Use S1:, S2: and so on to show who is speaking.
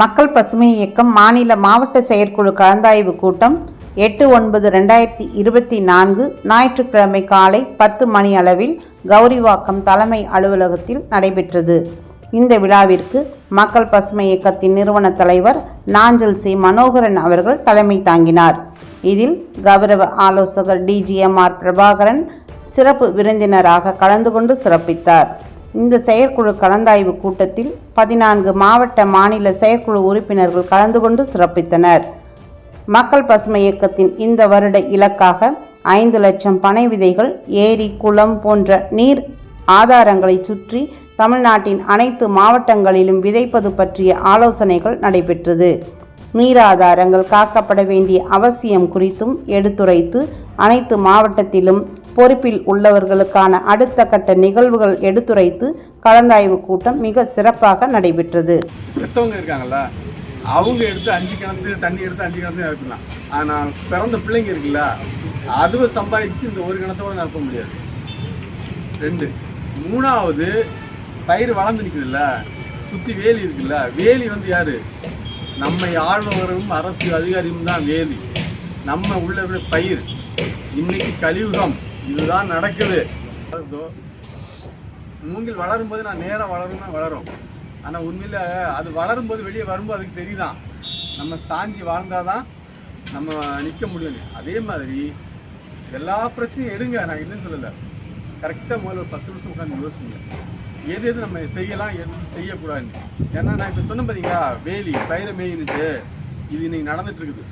S1: மக்கள் பசுமை இயக்கம் மாநில மாவட்ட செயற்குழு கலந்தாய்வு கூட்டம் எட்டு ஒன்பது ரெண்டாயிரத்தி இருபத்தி நான்கு ஞாயிற்றுக்கிழமை காலை பத்து மணி அளவில் கௌரிவாக்கம் தலைமை அலுவலகத்தில் நடைபெற்றது. இந்த விழாவிற்கு மக்கள் பசுமை இயக்கத்தின் நிறுவன தலைவர் நாஞ்சல் சி. மனோகரன் அவர்கள் தலைமை தாங்கினார். இதில் கௌரவ ஆலோசகர் டிஜிஎம்ஆர் பிரபாகரன் சிறப்பு விருந்தினராக கலந்து கொண்டு சிறப்பித்தார். இந்த செயற்குழு கலந்தாய்வு கூட்டத்தில் பதினான்கு மாவட்ட மாநில செயற்குழு உறுப்பினர்கள் கலந்து கொண்டு சிறப்பித்தனர். மக்கள் பசுமை இயக்கத்தின் இந்த வருட இலக்காக ஐந்து லட்சம் பனை விதைகள் ஏரி குளம் போன்ற நீர் ஆதாரங்களை சுற்றி தமிழ்நாட்டின் அனைத்து மாவட்டங்களிலும் விதைப்பது பற்றிய ஆலோசனைகள் நடைபெற்றது. நீராதாரங்கள் காக்கப்பட வேண்டிய அவசியம் குறித்தும் எடுத்துரைத்து அனைத்து மாவட்டத்திலும் பொறுப்பில் உள்ளவர்களுக்கான அடுத்த கட்ட நிகழ்வுகள் எடுத்துரைத்து கலந்தாய்வு கூட்டம் மிக சிறப்பாக நடைபெற்றது.
S2: பெற்றவங்க இருக்காங்கல்ல அவங்க எடுத்து அஞ்சு கிணத்து தண்ணி எடுத்து அஞ்சு கிணத்து நிரப்பிடலாம். ஆனால் பிறந்த பிள்ளைங்க இருக்குல்ல அதுவை சம்பாதிச்சு இந்த ஒரு கிணத்தோட நிரப்ப முடியாது. ரெண்டு மூணாவது பயிர் வளர்ந்து நிற்குதுல்ல சுற்றி வேலி இருக்குல்ல வேலி வந்து யார்? நம்மை ஆளுநரும் அரசு அதிகாரியும் தான் வேலி. நம்ம உள்ள பயிர். இன்னைக்கு கலியுகம் இதுதான் நடக்குது. மூங்கில் வளரும் போது நான் நேராக வளரும்னா வளரும். ஆனால் உண்மையில் அது வளரும் போது வெளியே வரும்போது அதுக்கு தெரியுதான். நம்ம சாஞ்சி வாழ்ந்தாதான் நம்ம நிற்க முடியும் அதே மாதிரி எல்லா பிரச்சனையும் எடுங்க. நான் இல்லைன்னு சொல்லலை. கரெக்டாக முதல்ல ஒரு பத்து நிமிஷம் உட்காந்து யோசிங்க. எது எது நம்ம செய்யலாம் எது செய்யக்கூடாதுன்னு. ஏன்னா நான் இப்போ சொன்னேன் பார்த்தீங்களா வேலி பயிரை மேயின்ட்டு இது இன்னைக்கு நடந்துட்டு இருக்குது.